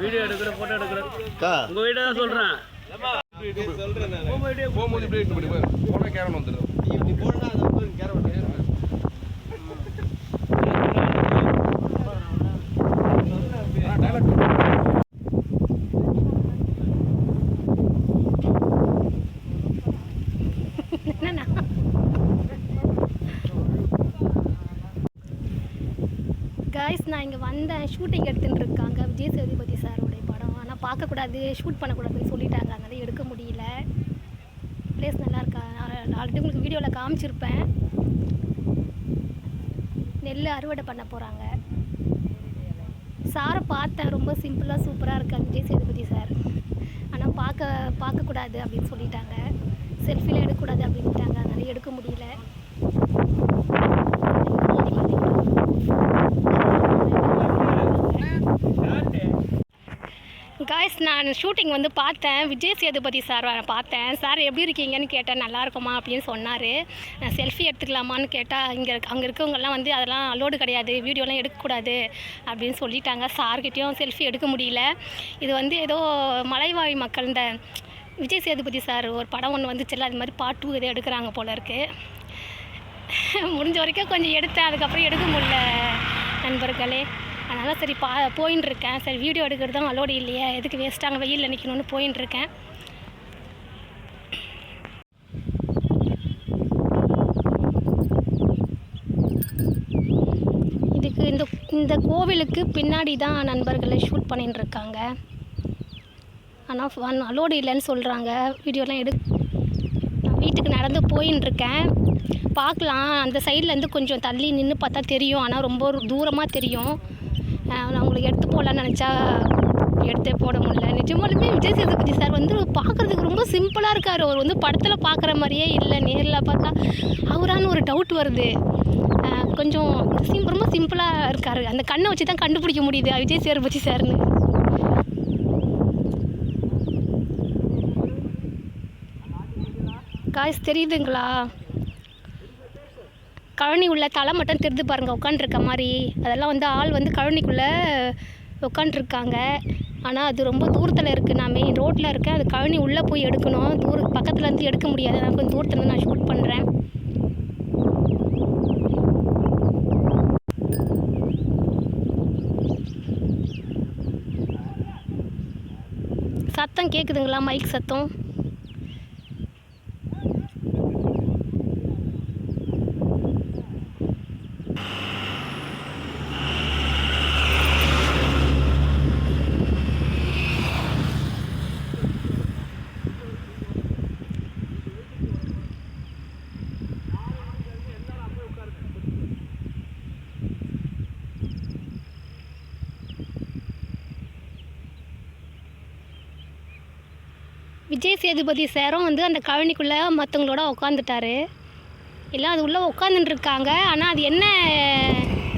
Video எடுக்கிற photo எடுக்கிற. உங்க வீட்டை தான் சொல்றேன். போகும்போது இப்படியே இட்டு போய் போனால் கேரன் வந்துடும் காய்ஸ் நான் இங்கே வந்தேன் ஷூட்டிங் எடுத்துகிட்டு இருக்காங்க விஜய் சேதுபதி சாருடைய படம். ஆனால் பார்க்கக்கூடாது ஷூட் பண்ணக்கூடாதுன்னு சொல்லிட்டாங்க. அதனால் எடுக்க முடியல. ப்ளேஸ் நல்லா இருக்கா நான் ஆல்ரெடி உங்களுக்கு வீடியோவில் காமிச்சிருப்பேன். நெல் அறுவடை பண்ண போகிறாங்க சாரை பார்த்தேன். ரொம்ப சிம்பிளாக சூப்பராக இருக்காங்க விஜய் சேதுபதி சார். ஆனால் பார்க்க பார்க்கக்கூடாது அப்படின்னு சொல்லிட்டாங்க. செல்ஃபியில் எடுக்கக்கூடாது அப்படின்ட்டாங்க. அதனால் எடுக்க முடியல. காய்ஸ் நான் ஷூட்டிங் வந்து பார்த்தேன். விஜய் சேதுபதி சார் பார்த்தேன். சார் எப்படி இருக்கீங்கன்னு கேட்டேன். நல்லா இருக்குமா அப்படின்னு சொன்னார். நான் செல்ஃபி எடுத்துக்கலாமான்னு கேட்டால் இங்கே அங்கே இருக்கவங்கெல்லாம் வந்து அதெல்லாம் அலோடு கிடையாது. வீடியோலாம் எடுக்கக்கூடாது அப்படின்னு சொல்லிட்டாங்க. சார்கிட்டேயும் செல்ஃபி எடுக்க முடியல. இது வந்து ஏதோ மலைவாழ் மக்கள் இந்த விஜய் சேதுபதி சார் ஒரு படம் ஒன்று வந்துச்சுல்ல அது மாதிரி பார்ட் டூ எடுக்கிறாங்க போல இருக்குது முடிஞ்ச வரைக்கும் கொஞ்சம் எடுத்தேன். அதுக்கப்புறம் எடுக்க முடியல நண்பர்களே. அதனால் சரி பா போயின்னு இருக்கேன் சரி வீடியோ எடுக்கிறது தான் அலோடு இல்லையே. எதுக்கு வேஸ்ட்டாங்க வெயிலில் நிற்கணும்னு போயின்னு இருக்கேன் இதுக்கு இந்த இந்த கோவிலுக்கு பின்னாடி தான் நண்பர்களை ஷூட் பண்ணின்னு இருக்காங்க ஆனால் அலோடு இல்லைன்னு சொல்கிறாங்க வீடியோலாம் எடு நான் வீட்டுக்கு நடந்து போயின்னு இருக்கேன் பார்க்கலாம். அந்த சைட்லேருந்து கொஞ்சம் தள்ளி நின்று பார்த்தா தெரியும். ஆனால் ரொம்ப தூரமாக தெரியும். நான் உங்களுக்கு எடுத்து போடலான்னு நினச்சா எடுத்தே போட முடியல. நிஜமாலுமே விஜய் சேதுபதி சார் வந்து பார்க்குறதுக்கு ரொம்ப சிம்பிளாக இருக்கார். அவர் வந்து படத்தில் பார்க்குற மாதிரியே இல்லை. நேரில் பார்த்தா அவரான்னு ஒரு டவுட் வருது. கொஞ்சம் சிம் ரொம்ப சிம்பிளாக இருக்கார். அந்த கண்ணை வச்சு தான் கண்டுபிடிக்க முடியுது விஜய் சேதுபதி சார்னு. காய்ஸ் தெரியுதுங்களா? கழனி உள்ள தலை மட்டும் திருது பாருங்கள் உட்காண்ட்ருக்க மாதிரி. அதெல்லாம் வந்து ஆள் வந்து கழனிக்குள்ளே உட்காண்ட்ருக்காங்க ஆனால் அது ரொம்ப தூரத்தில் இருக்குது நான் மெயின் ரோட்டில் இருக்கேன். அது கழனி உள்ளே போய் எடுக்கணும். தூர பக்கத்துலேருந்து எடுக்க முடியாது. நான் கொஞ்சம் தூரத்துலேருந்து நான் ஷூட் பண்ணுறேன் சத்தம் கேட்குதுங்களா மைக் சத்தம். விஜய் சேதுபதி சாரும் வந்து அந்த கழனிக்குள்ளே மற்றவங்களோட உட்காந்துட்டாரு எல்லாம் அது உள்ளே உட்காந்துட்டு இருக்காங்க ஆனால் அது என்ன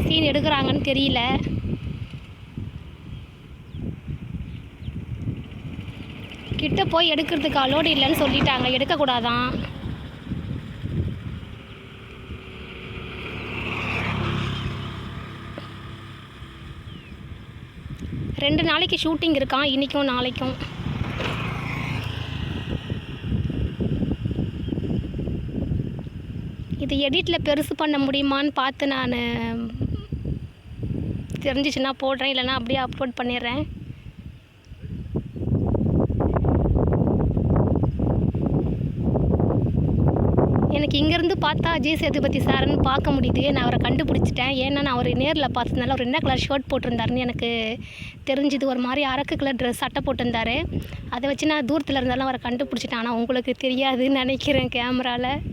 சீன் எடுக்கிறாங்கன்னு தெரியல. கிட்ட போய் எடுக்கிறதுக்கு அலோடு இல்லைன்னு சொல்லிட்டாங்க. எடுக்கக்கூடாதான் ரெண்டு நாளைக்கு ஷூட்டிங் இருக்கான். இன்றைக்கும் நாளைக்கும். இது எடிட்டில் பெருசு பண்ண முடியுமான்னு பார்த்து நான் தெரிஞ்சிச்சுன்னா போடுறேன். இல்லைனா அப்படியே அப்லோட் பண்ணிடுறேன். எனக்கு இங்கேருந்து பார்த்தா அஜய் சேதுபதி சாருன்னு பார்க்க முடியுது. நான் அவரை கண்டுபிடிச்சிட்டேன். ஏன்னா நான் அவர் நேரில் பார்த்ததுனால அவர் என்ன கலர் ஷர்ட் போட்டிருந்தாருன்னு எனக்கு தெரிஞ்சுது. ஒரு மாதிரி அரக்கு கலர் ட்ரெஸ் சட்டை போட்டிருந்தாரு. அதை வச்சு நான் தூரத்தில் இருந்தாலும் அவரை கண்டுபிடிச்சிட்டேன். ஆனால் உங்களுக்கு தெரியாதுன்னு நினைக்கிறேன் கேமராவில்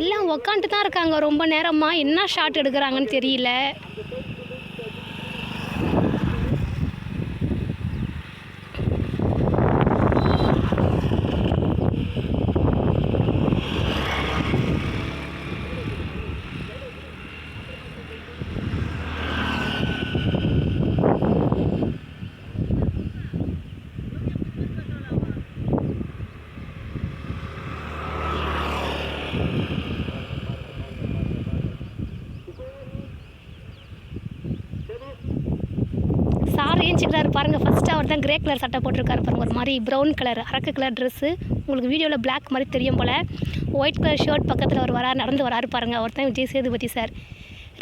எல்லாம் உக்காந்துட்டு தான் இருக்காங்க. ரொம்ப நேரமாக என்ன ஷாட் எடுக்கிறாங்கன்னு தெரியல. அணிஞ்சிக்கிறாரு பாருங்கள் ஃபஸ்ட்டு அவர் தான் கிரே கலர் சட்டை போட்டிருக்காரு பாருங்கள் ஒரு மாதிரி ப்ரௌன் கலர் அரக்கு கலர் ட்ரெஸ்ஸு உங்களுக்கு வீடியோவில் பிளாக் மாதிரி தெரியும் போல். ஒயிட் கலர் ஷர்ட் பக்கத்தில் அவர் வரார் நடந்து வராரு பாருங்கள் அவர் தான் விஜய் சேதுபதி சார்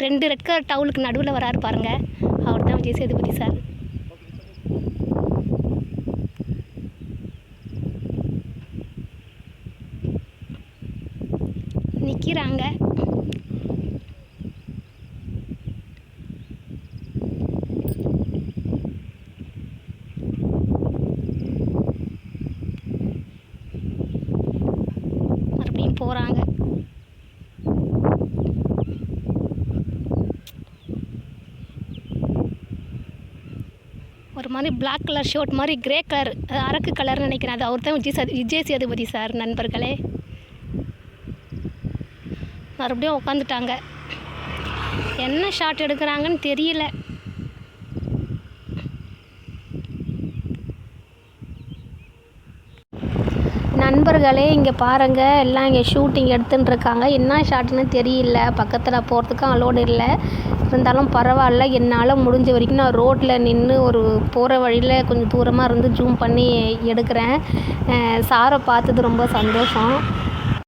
ரெண்டு ரெட் கலர் டவுலுக்கு நடுவில் வராரு பாருங்கள் அவர் தான் விஜய் சேதுபதி சார் நிற்கிறாங்க மறுபடியும் போகிறாங்க ஒரு மாதிரி பிளாக் கலர் ஷர்ட் மாதிரி கிரே கலர் அரக்கு கலர்னு நினைக்கிறேன். அது அவர் தான் விஜய் விஜய் சேதுபதி சார் நண்பர்களே. மறுபடியும் உட்காந்துட்டாங்க என்ன ஷாட் எடுக்கிறாங்கன்னு தெரியல. நண்பர்களே இங்கே பாருங்கள் எல்லாம் இங்கே ஷூட்டிங் எடுத்துகிட்டு இருக்காங்க என்ன ஷாட்டுன்னு தெரியல. பக்கத்தில் போகிறதுக்கும் அலோடு இல்லை. இருந்தாலும் பரவாயில்ல. என்னால் முடிஞ்ச வரைக்கும் நான் ரோட்டில் நின்று ஒரு போகிற வழியில் கொஞ்சம் தூரமாக இருந்து ஜூம் பண்ணி எடுக்கிறேன். சாரை பார்த்தது ரொம்ப சந்தோஷம்.